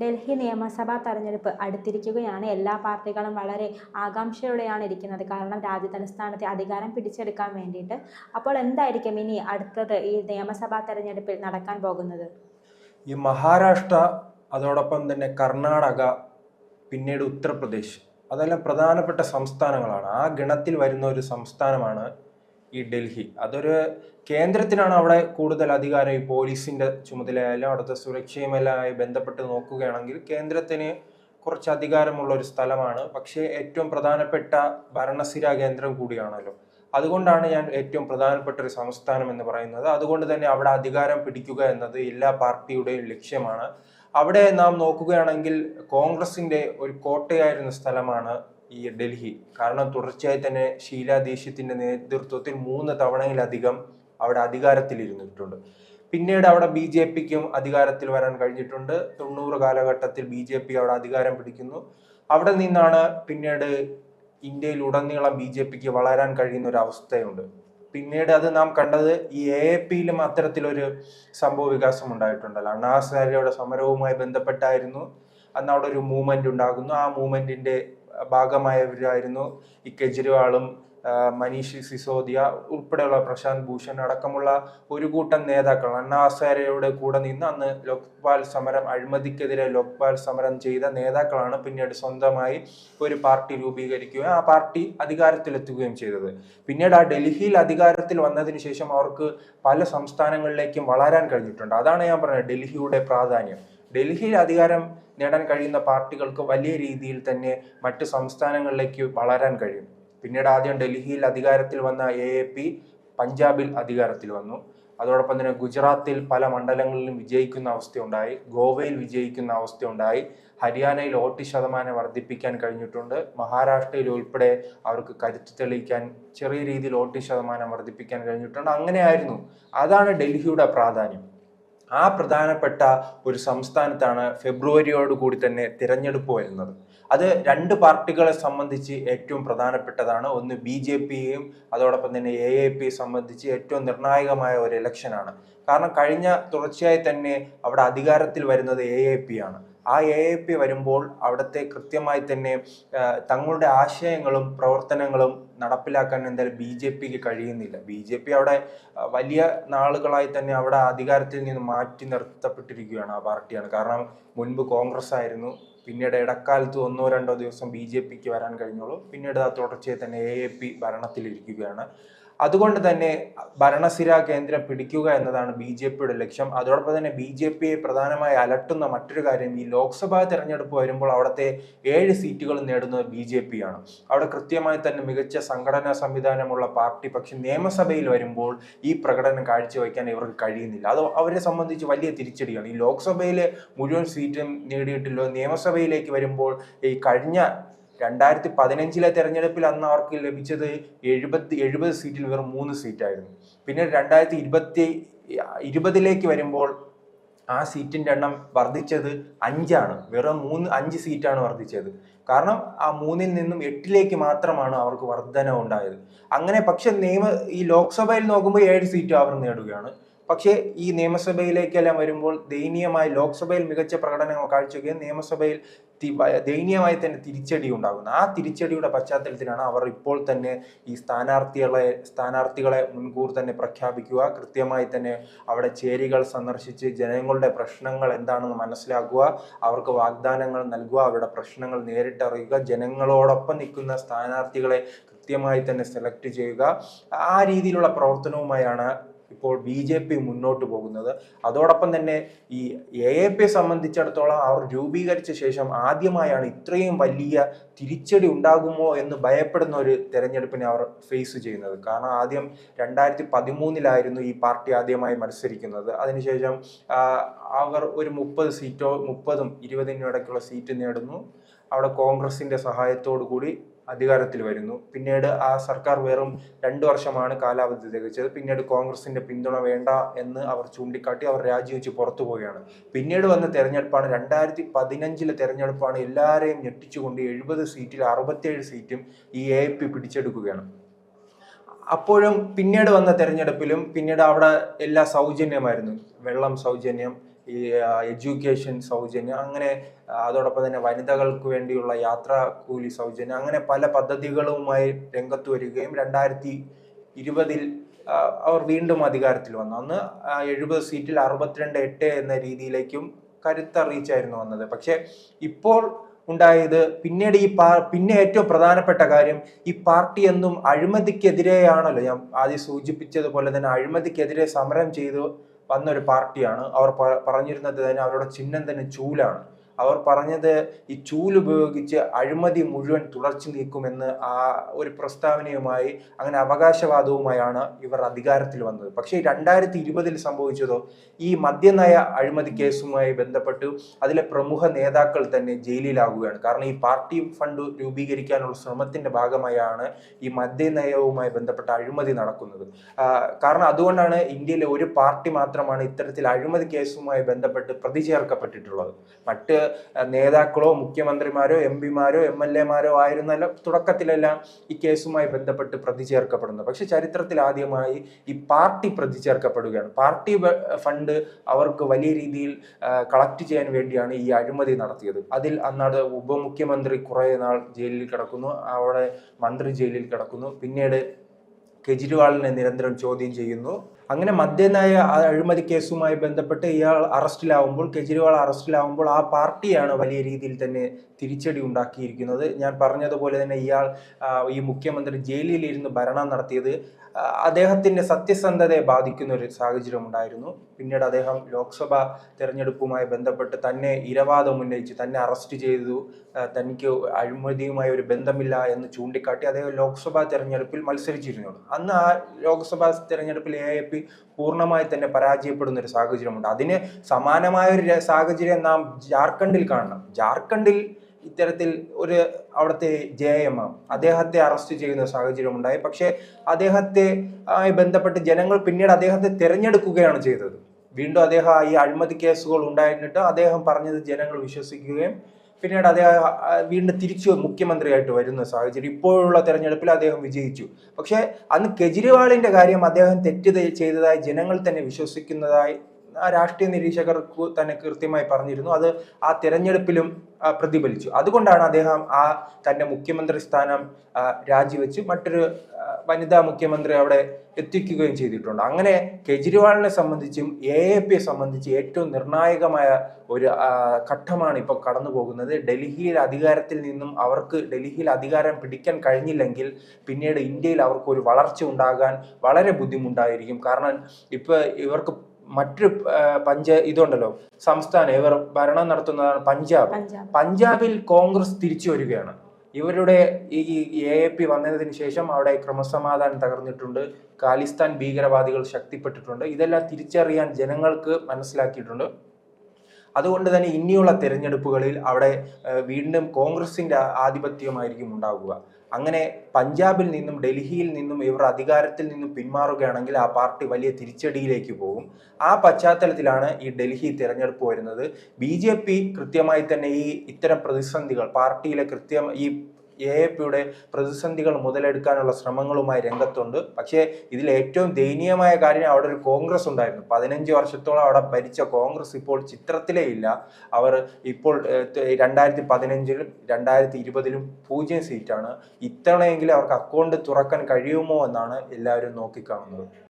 ഡൽഹി നിയമസഭാ തെരഞ്ഞെടുപ്പ് അടുത്തിരിക്കുകയാണ്. എല്ലാ പാർട്ടികളും വളരെ ആകാംക്ഷയോടെയാണ് ഇരിക്കുന്നത്. കാരണം രാജ്യ തലസ്ഥാനത്തെ അധികാരം പിടിച്ചെടുക്കാൻ വേണ്ടിയിട്ട്. അപ്പോൾ എന്തായിരിക്കും ഇനി അടുത്തത് ഈ നിയമസഭാ തെരഞ്ഞെടുപ്പിൽ നടക്കാൻ പോകുന്നത്? ഈ മഹാരാഷ്ട്ര അതോടൊപ്പം തന്നെ കർണാടക പിന്നീട് ഉത്തർപ്രദേശ് അതെല്ലാം പ്രധാനപ്പെട്ട സംസ്ഥാനങ്ങളാണ്. ആ ഗണത്തിൽ വരുന്ന ഒരു സംസ്ഥാനമാണ് ഈ ഡൽഹി. അതൊരു കേന്ദ്രത്തിനാണ് അവിടെ കൂടുതൽ അധികാരം ഈ പോലീസിന്റെ ചുമതലയായാലും അവിടുത്തെ സുരക്ഷയുമെല്ലാമായി ബന്ധപ്പെട്ട് നോക്കുകയാണെങ്കിൽ കേന്ദ്രത്തിന് കുറച്ച് അധികാരമുള്ള ഒരു സ്ഥലമാണ്. പക്ഷേ ഏറ്റവും പ്രധാനപ്പെട്ട ഭരണസിരാ കേന്ദ്രം കൂടിയാണല്ലോ. അതുകൊണ്ടാണ് ഞാൻ ഏറ്റവും പ്രധാനപ്പെട്ട ഒരു സംസ്ഥാനം എന്ന് പറയുന്നത്. അതുകൊണ്ട് തന്നെ അവിടെ അധികാരം പിടിക്കുക എന്നത് എല്ലാ പാർട്ടിയുടെയും ലക്ഷ്യമാണ്. അവിടെ നാം നോക്കുകയാണെങ്കിൽ കോൺഗ്രസിന്റെ ഒരു കോട്ടയായിരുന്ന സ്ഥലമാണ് ഈ ഡൽഹി. കാരണം തുടർച്ചയായി തന്നെ ഷീലാ ദീക്ഷിത്തിന്റെ നേതൃത്വത്തിൽ മൂന്ന് തവണയിലധികം അവിടെ അധികാരത്തിലിരുന്നിട്ടുണ്ട്. പിന്നീട് അവിടെ ബി ജെ പിക്കും അധികാരത്തിൽ വരാൻ കഴിഞ്ഞിട്ടുണ്ട്. തൊണ്ണൂറ് കാലഘട്ടത്തിൽ ബി ജെ പി അവിടെ അധികാരം പിടിക്കുന്നു. അവിടെ നിന്നാണ് പിന്നീട് ഇന്ത്യയിൽ ഉടനീളം ബി ജെ പിക്ക് വളരാൻ കഴിയുന്ന ഒരു അവസ്ഥയുണ്ട്. പിന്നീട് അത് നാം കണ്ടത് ഈ എ എ പിയിലും അത്തരത്തിലൊരു സംഭവ വികാസം ഉണ്ടായിട്ടുണ്ടല്ലോ. അണ്ണാസാരിയുടെ സമരവുമായി ബന്ധപ്പെട്ടായിരുന്നു. അന്ന് അവിടെ ഒരു മൂവ്മെന്റ് ഉണ്ടാകുന്നു. ആ മൂവ്മെന്റിന്റെ ഭാഗമായവരായിരുന്നു. ഈ കെജ്രിവാളും മനീഷ് സിസോദിയ ഉൾപ്പെടെയുള്ള പ്രശാന്ത് ഭൂഷൺ അടക്കമുള്ള ഒരു കൂട്ടം നേതാക്കൾ. അണ്ണാ ഹസാരെയുടെ കൂടെ നിന്ന് അന്ന് ലോക്പാൽ സമരം അഴിമതിക്കെതിരെ ലോക്പാൽ സമരം ചെയ്ത നേതാക്കളാണ് പിന്നീട് സ്വന്തമായി ഒരു പാർട്ടി രൂപീകരിക്കുകയും ആ പാർട്ടി അധികാരത്തിലെത്തുകയും ചെയ്തത്. പിന്നീട് ആ ഡൽഹിയിൽ അധികാരത്തിൽ വന്നതിന് ശേഷം അവർക്ക് പല സംസ്ഥാനങ്ങളിലേക്കും വളരാൻ കഴിഞ്ഞിട്ടുണ്ട്. അതാണ് ഞാൻ പറഞ്ഞത് ഡൽഹിയുടെ പ്രാധാന്യം. ഡൽഹിയിൽ അധികാരം നേടാൻ കഴിയുന്ന പാർട്ടികൾക്ക് വലിയ രീതിയിൽ തന്നെ മറ്റ് സംസ്ഥാനങ്ങളിലേക്ക് വളരാൻ കഴിയും. പിന്നീട് ആദ്യം ഡൽഹിയിൽ അധികാരത്തിൽ വന്ന എ എ പി പഞ്ചാബിൽ അധികാരത്തിൽ വന്നു. അതോടൊപ്പം തന്നെ ഗുജറാത്തിൽ പല മണ്ഡലങ്ങളിലും വിജയിക്കുന്ന അവസ്ഥയുണ്ടായി. ഗോവയിൽ വിജയിക്കുന്ന അവസ്ഥയുണ്ടായി. ഹരിയാനയിൽ വോട്ട് ശതമാനം വർദ്ധിപ്പിക്കാൻ കഴിഞ്ഞിട്ടുണ്ട്. മഹാരാഷ്ട്രയിൽ ഉൾപ്പെടെ അവർക്ക് കരുത്ത് തെളിയിക്കാൻ ചെറിയ രീതിയിൽ വോട്ട് ശതമാനം വർദ്ധിപ്പിക്കാൻ കഴിഞ്ഞിട്ടുണ്ട്. അങ്ങനെയായിരുന്നു. അതാണ് ഡൽഹിയുടെ പ്രാധാന്യം. ആ പ്രധാനപ്പെട്ട ഒരു സംസ്ഥാനത്താണ് ഫെബ്രുവരിയോട് കൂടി തന്നെ തിരഞ്ഞെടുപ്പ് വരുന്നത്. അത് രണ്ട് പാർട്ടികളെ സംബന്ധിച്ച് ഏറ്റവും പ്രധാനപ്പെട്ടതാണ്. ഒന്ന് ബി ജെ പിയെയും അതോടൊപ്പം തന്നെ എ എ പി സംബന്ധിച്ച് ഏറ്റവും നിർണായകമായ ഒരു ഇലക്ഷനാണ് കാരണം കഴിഞ്ഞ തുടർച്ചയായി തന്നെ അവിടെ അധികാരത്തിൽ വരുന്നത് എ എ പി ആണ്. ആ എ എ പി വരുമ്പോൾ അവിടുത്തെ കൃത്യമായി തന്നെ തങ്ങളുടെ ആശയങ്ങളും പ്രവർത്തനങ്ങളും നടപ്പിലാക്കാൻ എന്തായാലും ബി ജെ പിക്ക് കഴിയുന്നില്ല. ബി ജെ പി അവിടെ വലിയ നാളുകളായി തന്നെ അവിടെ അധികാരത്തിൽ നിന്ന് മാറ്റി നിർത്തപ്പെട്ടിരിക്കുകയാണ് ആ പാർട്ടിയാണ്. കാരണം മുൻപ് കോൺഗ്രസ് ആയിരുന്നു പിന്നീട് ഇടക്കാലത്ത് ഒന്നോ രണ്ടോ ദിവസം ബി ജെ പിക്ക് വരാൻ കഴിഞ്ഞോളൂ പിന്നീട് ആ തുടർച്ചയായി തന്നെ എ എ പി ഭരണത്തിലിരിക്കുകയാണ്. അതുകൊണ്ട് തന്നെ ഭരണസിര കേന്ദ്രം പിടിക്കുക എന്നതാണ് ബി ജെ പിയുടെ ലക്ഷ്യം. അതോടൊപ്പം തന്നെ ബി ജെ പിയെ പ്രധാനമായി അലട്ടുന്ന മറ്റൊരു കാര്യം ഈ ലോക്സഭാ തെരഞ്ഞെടുപ്പ് വരുമ്പോൾ അവിടുത്തെ ഏഴ് സീറ്റുകൾ നേടുന്നത് ബി ജെ പി ആണ് അവിടെ കൃത്യമായി തന്നെ മികച്ച സംഘടനാ സംവിധാനമുള്ള പാർട്ടി പക്ഷെ നിയമസഭയിൽ വരുമ്പോൾ ഈ പ്രകടനം കാഴ്ചവെക്കാൻ ഇവർക്ക് കഴിയുന്നില്ല. അത് അവരെ സംബന്ധിച്ച് വലിയ തിരിച്ചടിയാണ്. ഈ ലോക്സഭയിലെ മുഴുവൻ സീറ്റും നേടിയിട്ടില്ലോ നിയമസഭയിലേക്ക് വരുമ്പോൾ ഈ കഴിഞ്ഞ രണ്ടായിരത്തി പതിനഞ്ചിലെ തെരഞ്ഞെടുപ്പിൽ അന്ന് അവർക്ക് ലഭിച്ചത് എഴുപത്തി എഴുപത് സീറ്റിൽ വെറും മൂന്ന് സീറ്റായിരുന്നു. പിന്നെ രണ്ടായിരത്തി ഇരുപത്തി ഇരുപതിലേക്ക് വരുമ്പോൾ ആ സീറ്റിന്റെ എണ്ണം വർദ്ധിച്ചത് അഞ്ചാണ്. വെറും മൂന്ന് അഞ്ച് സീറ്റാണ് വർദ്ധിച്ചത്. കാരണം ആ മൂന്നിൽ നിന്നും എട്ടിലേക്ക് മാത്രമാണ് അവർക്ക് വർധന ഉണ്ടായത് അങ്ങനെ പക്ഷെ നിയമ ഈ ലോക്സഭയിൽ നോക്കുമ്പോൾ ഏഴ് സീറ്റ് അവർ നേടുകയാണ്. പക്ഷേ ഈ നിയമസഭയിലേക്കെല്ലാം വരുമ്പോൾ ദയനീയമായി ലോക്സഭയിൽ മികച്ച പ്രകടനം കാഴ്ചവെക്കുകയും നിയമസഭയിൽ ദയനീയമായി തന്നെ തിരിച്ചടി ഉണ്ടാകുന്നു. ആ തിരിച്ചടിയുടെ പശ്ചാത്തലത്തിലാണ് അവർ ഇപ്പോൾ തന്നെ ഈ സ്ഥാനാർത്ഥികളെ സ്ഥാനാർത്ഥികളെ മുൻകൂർ തന്നെ പ്രഖ്യാപിക്കുക. കൃത്യമായി തന്നെ അവിടെ ചേരികൾ സന്ദർശിച്ച് ജനങ്ങളുടെ പ്രശ്നങ്ങൾ എന്താണെന്ന് മനസ്സിലാക്കുക. അവർക്ക് വാഗ്ദാനങ്ങൾ നൽകുക. അവരുടെ പ്രശ്നങ്ങൾ നേരിട്ടറിയുക. ജനങ്ങളോടൊപ്പം നിൽക്കുന്ന സ്ഥാനാർത്ഥികളെ കൃത്യമായി തന്നെ സെലക്ട് ചെയ്യുക. ആ രീതിയിലുള്ള പ്രവർത്തനവുമായാണ് ഇപ്പോൾ ബി ജെ പി മുന്നോട്ട് പോകുന്നത്. അതോടൊപ്പം തന്നെ ഈ എ എ പിയെ സംബന്ധിച്ചിടത്തോളം അവർ രൂപീകരിച്ച ശേഷം ആദ്യമായാണ് ഇത്രയും വലിയ തിരിച്ചടി ഉണ്ടാകുമോ എന്ന് ഭയപ്പെടുന്ന ഒരു തെരഞ്ഞെടുപ്പിനെ അവർ ഫേസ് ചെയ്യുന്നത്. കാരണം ആദ്യം രണ്ടായിരത്തി പതിമൂന്നിലായിരുന്നു ഈ പാർട്ടി ആദ്യമായി മത്സരിക്കുന്നത്. അതിനുശേഷം അവർ ഒരു മുപ്പത് സീറ്റോ മുപ്പതും ഇരുപതിനും ഇടയ്ക്കുള്ള സീറ്റ് നേടുന്നു. അവിടെ കോൺഗ്രസിന്റെ സഹായത്തോടു കൂടി അധികാരത്തിൽ വരുന്നു. പിന്നീട് ആ സർക്കാർ വെറും രണ്ടു വർഷമാണ് കാലാവധി തികച്ചത്. പിന്നീട് കോൺഗ്രസിന്റെ പിന്തുണ വേണ്ട എന്ന് അവർ ചൂണ്ടിക്കാട്ടി അവർ രാജിവെച്ച് പുറത്തു പോവുകയാണ്. പിന്നീട് വന്ന തെരഞ്ഞെടുപ്പാണ് രണ്ടായിരത്തി പതിനഞ്ചിലെ തെരഞ്ഞെടുപ്പാണ് എല്ലാവരെയും ഞെട്ടിച്ചുകൊണ്ട് എഴുപത് സീറ്റിൽ അറുപത്തിയേഴ് സീറ്റും ഈ എ പി പിടിച്ചെടുക്കുകയാണ്. അപ്പോഴും പിന്നീട് വന്ന തെരഞ്ഞെടുപ്പിലും പിന്നീട് അവിടെ എല്ലാ സൗജന്യമായിരുന്നു. വെള്ളം സൗജന്യം ഈ എഡ്യൂക്കേഷൻ സൗജന്യം അങ്ങനെ അതോടൊപ്പം തന്നെ വനിതകൾക്ക് വേണ്ടിയുള്ള യാത്രാ കൂലി സൗജന്യം. അങ്ങനെ പല പദ്ധതികളുമായി രംഗത്ത് വരികയും രണ്ടായിരത്തി ഇരുപതിൽ അവർ വീണ്ടും അധികാരത്തിൽ വന്നു. അന്ന് എഴുപത് സീറ്റിൽ അറുപത്തിരണ്ട് എട്ട് എന്ന രീതിയിലേക്കും കരുത്തറിയിച്ചായിരുന്നു വന്നത്. പക്ഷേ ഇപ്പോൾ ഉണ്ടായത് പിന്നീട് ഈ പാ പിന്നെ ഏറ്റവും പ്രധാനപ്പെട്ട കാര്യം ഈ പാർട്ടി എന്നും അഴിമതിക്കെതിരെയാണല്ലോ ഞാൻ ആദ്യം സൂചിപ്പിച്ചതുപോലെ തന്നെ അഴിമതിക്കെതിരെ സമരം ചെയ്തു വന്ന ഒരു പാർട്ടിയാണ്. അവർ പറഞ്ഞിരുന്നത് തന്നെ അവരുടെ ചിഹ്നം തന്നെ ചൂലാണ്. അവർ പറഞ്ഞത് ഈ ചൂൽ ഉപയോഗിച്ച് അഴിമതി മുഴുവൻ തുടർച്ചു നീക്കുമെന്ന് ആ ഒരു പ്രസ്താവനയുമായി അങ്ങനെ അവകാശവാദവുമായാണ് ഇവർ അധികാരത്തിൽ വന്നത്. പക്ഷേ രണ്ടായിരത്തി ഇരുപതിൽ സംഭവിച്ചതോ ഈ മദ്യനയ അഴിമതി കേസുമായി ബന്ധപ്പെട്ട് അതിലെ പ്രമുഖ നേതാക്കൾ തന്നെ ജയിലിലാകുകയാണ്. കാരണം ഈ പാർട്ടി ഫണ്ട് രൂപീകരിക്കാനുള്ള ശ്രമത്തിന്റെ ഭാഗമായാണ് ഈ മദ്യനയവുമായി ബന്ധപ്പെട്ട അഴിമതി നടക്കുന്നത്. കാരണം അതുകൊണ്ടാണ് ഇന്ത്യയിലെ ഒരു പാർട്ടി മാത്രമാണ് ഇത്തരത്തിൽ അഴിമതി കേസുമായി ബന്ധപ്പെട്ട് പ്രതി ചേർക്കപ്പെട്ടിട്ടുള്ളത് മറ്റ് നേതാക്കളോ മുഖ്യമന്ത്രിമാരോ എം പിമാരോ എം എൽ എമാരോ ആയിരുന്നല്ലോ തുടക്കത്തിലെല്ലാം ഈ കേസുമായി ബന്ധപ്പെട്ട് പ്രതി ചേർക്കപ്പെടുന്നത് പക്ഷെ ചരിത്രത്തിൽ ആദ്യമായി ഈ പാർട്ടി പ്രതി ചേർക്കപ്പെടുകയാണ്. പാർട്ടി ഫണ്ട് അവർക്ക് വലിയ രീതിയിൽ കളക്ട് ചെയ്യാൻ വേണ്ടിയാണ് ഈ അഴിമതി നടത്തിയത്. അതിൽ അന്നാട് ഉപമുഖ്യമന്ത്രി കുറേ നാൾ ജയിലിൽ കിടക്കുന്നു. അവിടെ മന്ത്രി ജയിലിൽ കിടക്കുന്നു. പിന്നീട് കെജ്രിവാളിനെ നിരന്തരം ചോദ്യം ചെയ്യുന്നു. അങ്ങനെ മദ്യനയ അഴിമതി കേസുമായി ബന്ധപ്പെട്ട് ഇയാൾ അറസ്റ്റിലാവുമ്പോൾ കെജ്രിവാൾ അറസ്റ്റിലാവുമ്പോൾ ആ പാർട്ടിയാണ് വലിയ രീതിയിൽ തന്നെ തിരിച്ചടി ഉണ്ടാക്കിയിരിക്കുന്നത്. ഞാൻ പറഞ്ഞതുപോലെ തന്നെ ഇയാൾ ഈ മുഖ്യമന്ത്രി ജയിലിൽ ഇരുന്ന് ഭരണം നടത്തിയത് ആ, അദ്ദേഹത്തിന്റെ സത്യസന്ധതയെ ബാധിക്കുന്ന ഒരു സാഹചര്യം ഉണ്ടായിരുന്നു. പിന്നീട് അദ്ദേഹം ലോക്സഭ തിരഞ്ഞെടുപ്പുമായി ബന്ധപ്പെട്ട് തന്നെ ഇരവാദം ഉന്നയിച്ച് തന്നെ അറസ്റ്റ് ചെയ്തു. തനിക്ക് അഴിമതിയുമായി ഒരു ബന്ധമില്ല എന്ന് ചൂണ്ടിക്കാട്ടി അദ്ദേഹം ലോക്സഭാ തിരഞ്ഞെടുപ്പിൽ മത്സരിച്ചിരുന്നു. അന്ന് ആ ലോക്സഭാ തിരഞ്ഞെടുപ്പിൽ എ എ പി പൂർണമായി തന്നെ പരാജയപ്പെടുന്ന ഒരു സാഹചര്യമുണ്ട്. അതിന് സമാനമായ ഒരു സാഹചര്യം നാം ജാർഖണ്ഡിൽ കാണണം. ജാർഖണ്ഡിൽ ഇത്തരത്തിൽ ഒരു അവിടുത്തെ ജെ എം അദ്ദേഹത്തെ അറസ്റ്റ് ചെയ്യുന്ന സാഹചര്യം ഉണ്ടായി. പക്ഷേ അദ്ദേഹത്തെ ആയി ബന്ധപ്പെട്ട് ജനങ്ങൾ പിന്നീട് അദ്ദേഹത്തെ തിരഞ്ഞെടുക്കുകയാണ് ചെയ്തത്. വീണ്ടും അദ്ദേഹം ഈ അഴിമതി കേസുകൾ ഉണ്ടായിട്ട് അദ്ദേഹം പറഞ്ഞത് ജനങ്ങൾ വിശ്വസിക്കുകയും പിന്നീട് അദ്ദേഹം വീണ്ടും തിരിച്ചു മുഖ്യമന്ത്രിയായിട്ട് വരുന്ന സാഹചര്യം ഇപ്പോഴുള്ള തെരഞ്ഞെടുപ്പിൽ അദ്ദേഹം വിജയിച്ചു. പക്ഷേ അന്ന് കെജ്രിവാളിന്റെ കാര്യം അദ്ദേഹം തെറ്റ് ചെയ്തതായി ജനങ്ങൾ തന്നെ വിശ്വസിക്കുന്നതായി രാഷ്ട്രീയ നിരീക്ഷകർ തന്നെ കൃത്യമായി പറഞ്ഞിരുന്നു. അത് ആ തിരഞ്ഞെടുപ്പിലും പ്രതിഫലിച്ചു. അതുകൊണ്ടാണ് അദ്ദേഹം ആ തന്റെ മുഖ്യമന്ത്രി സ്ഥാനം രാജിവെച്ച് മറ്റൊരു വനിതാ മുഖ്യമന്ത്രി അവിടെ എത്തിക്കുകയും ചെയ്തിട്ടുണ്ട്. അങ്ങനെ കെജ്രിവാളിനെ സംബന്ധിച്ചും എ എ പിയെ സംബന്ധിച്ച് ഏറ്റവും നിർണായകമായ ഒരു ഘട്ടമാണ് ഇപ്പോൾ കടന്നു പോകുന്നത്. ഡൽഹിയിൽ അധികാരത്തിൽ നിന്നും അവർക്ക് ഡൽഹിയിൽ അധികാരം പിടിക്കാൻ കഴിഞ്ഞില്ലെങ്കിൽ പിന്നീട് ഇന്ത്യയിൽ അവർക്ക് ഒരു വളർച്ച ഉണ്ടാകാൻ വളരെ ബുദ്ധിമുട്ടായിരിക്കും. കാരണം ഇപ്പോൾ ഇവർക്ക് മറ്റൊരു പഞ്ചായ ഇതുണ്ടല്ലോ സംസ്ഥാനം ഇവർ ഭരണം നടത്തുന്നതാണ് പഞ്ചാബ്. പഞ്ചാബ്. പഞ്ചാബിൽ കോൺഗ്രസ് തിരിച്ചു വരികയാണ്. ഇവരുടെ ഈ എ എ പി വന്നതിന് ശേഷം അവിടെ ക്രമസമാധാനം തകർന്നിട്ടുണ്ട്. ഖാലിസ്ഥാൻ ഭീകരവാദികൾ ശക്തിപ്പെട്ടിട്ടുണ്ട്. ഇതെല്ലാം തിരിച്ചറിയാൻ ജനങ്ങൾക്ക് മനസ്സിലാക്കിയിട്ടുണ്ട്. അതുകൊണ്ട് തന്നെ ഇനിയുള്ള തെരഞ്ഞെടുപ്പുകളിൽ അവിടെ വീണ്ടും കോൺഗ്രസിന്റെ ആധിപത്യമായിരിക്കും ഉണ്ടാകുക അങ്ങനെ പഞ്ചാബിൽ നിന്നും ഡൽഹിയിൽ നിന്നും ഇവർ അധികാരത്തിൽ നിന്നും പിന്മാറുകയാണെങ്കിൽ ആ പാർട്ടി വലിയ തിരിച്ചടിയിലേക്ക് പോകും. ആ പശ്ചാത്തലത്തിലാണ് ഈ ഡൽഹി തിരഞ്ഞെടുപ്പ് വരുന്നത്. ബി കൃത്യമായി തന്നെ ഈ ഇത്തരം പ്രതിസന്ധികൾ പാർട്ടിയിലെ കൃത്യം ഈ എ എ പിയുടെ പ്രതിസന്ധികൾ മുതലെടുക്കാനുള്ള ശ്രമങ്ങളുമായി രംഗത്തുണ്ട്. പക്ഷേ ഇതിൽ ഏറ്റവും ദയനീയമായ കാര്യം അവിടെ ഒരു കോൺഗ്രസ് ഉണ്ടായിരുന്നു. പതിനഞ്ച് വർഷത്തോളം അവിടെ ഭരിച്ച കോൺഗ്രസ് ഇപ്പോൾ ചിത്രത്തിലേ ഇല്ല. അവർ ഇപ്പോൾ രണ്ടായിരത്തി പതിനഞ്ചിലും രണ്ടായിരത്തി ഇരുപതിലും പൂജ്യം സീറ്റാണ്. ഇത്തവണയെങ്കിലും അവർക്ക് അക്കൗണ്ട് തുറക്കാൻ കഴിയുമോ എന്നാണ് എല്ലാവരും നോക്കിക്കാണുന്നത്.